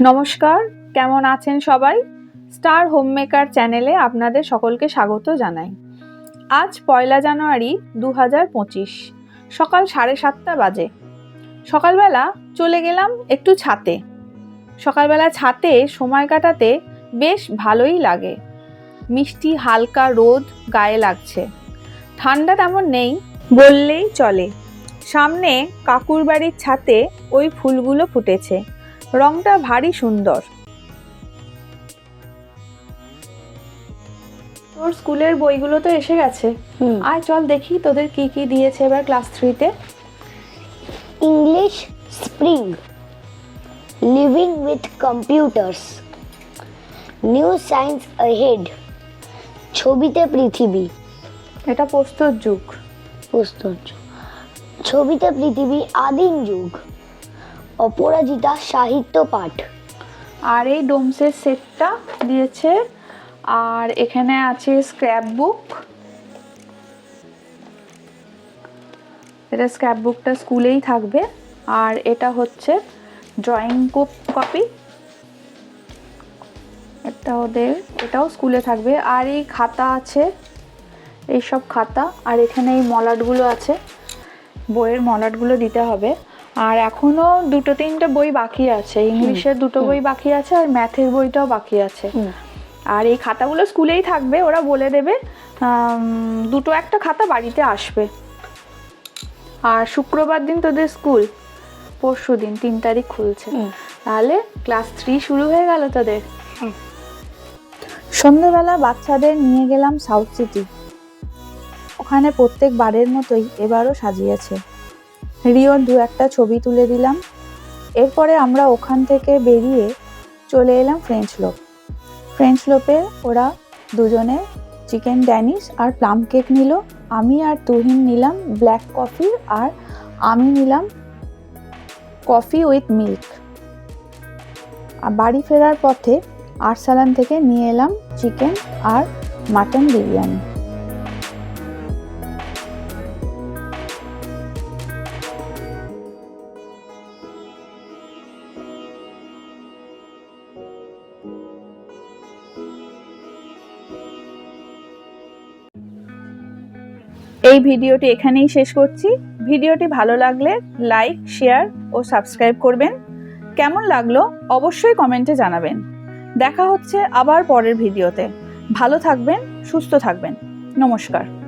নমস্কার, কেমন আছেন সবাই? স্টার হোমমেকার চ্যানেলে আপনাদের সকলকে স্বাগত জানাই। আজ পয়লা জানুয়ারি দু হাজার পঁচিশ, সকাল সাড়ে সাতটা বাজে। সকালবেলা চলে গেলাম একটু ছাতে। সকালবেলা ছাতে সময় কাটাতে বেশ ভালোই লাগে। মিষ্টি হালকা রোদ গায়ে লাগছে। ঠান্ডা তেমন নেই বললেই চলে। সামনে কাকুর বাড়ির ছাতে ওই ফুলগুলো ফুটেছে। রংটা ভারী সুন্দর। তোর স্কুলের বইগুলো তো এসে গেছে। আর চল দেখি তোদের কি কি দিয়েছে এবার ক্লাস থ্রিতে। English Spring Living with Computers New Science Ahead ছবিতে পৃথিবী। এটা প্রস্তুত যুগ। প্রস্তুত ছবিতে পৃথিবী আদিম যুগ। অপরাজিতা সাহিত্য পাঠ। আর এই ডোমসের সেটটা দিয়েছে। আর এখানে আছে স্ক্র্যাপ বুক এটা স্ক্র্যাপ বুকটা স্কুলেই থাকবে। আর এটা হচ্ছে ড্রয়িং কপি। এটা ওদের এটাও স্কুলে থাকবে। আর এই খাতা আছে। এইসব খাতা। আর এখানে এই মলাটগুলো আছে। বইয়ের মলাটগুলো দিতে হবে। আর এখনও দুটো তিনটে বই বাকি আছে। ইংলিশের দুটো বই বাকি আছে আর ম্যাথের বইটাও বাকি আছে। আর এই খাতাগুলো স্কুলেই থাকবে ওরা বলে দেবে দুটো একটা খাতা বাড়িতে আসবে। আর শুক্রবার দিন তোদের স্কুল পরশু দিন তিন তারিখ খুলছে। তাহলে ক্লাস থ্রি শুরু হয়ে গেল তোদের। সন্ধ্যেবেলা বাচ্চাদের নিয়ে গেলাম সাউথ সিটি ওখানে প্রত্যেক বারের মতোই এবারও সাজিয়েছে। রিওর দু একটা ছবি তুলে দিলাম। এরপরে আমরা ওখান থেকে বেরিয়ে চলে এলাম ফ্রেঞ্চ লোপ ফ্রেঞ্চ লোপে ওরা দুজনে চিকেন ড্যানিশ আর প্লাম কেক নিল। আমি আর তুহিন নিলাম ব্ল্যাক কফি আর আমি নিলাম কফি উইথ মিল্ক বাড়ি ফেরার পথে আরসালান থেকে নিয়ে এলাম চিকেন আর মাটন বিরিয়ানি। এই ভিডিওটি এখানেই শেষ করছি। ভিডিওটি ভালো লাগলে লাইক, শেয়ার ও সাবস্ক্রাইব করবেন। কেমন লাগল অবশ্যই কমেন্টে জানাবেন। দেখা হচ্ছে আবার পরের ভিডিওতে। ভালো থাকবেন, সুস্থ থাকবেন। নমস্কার।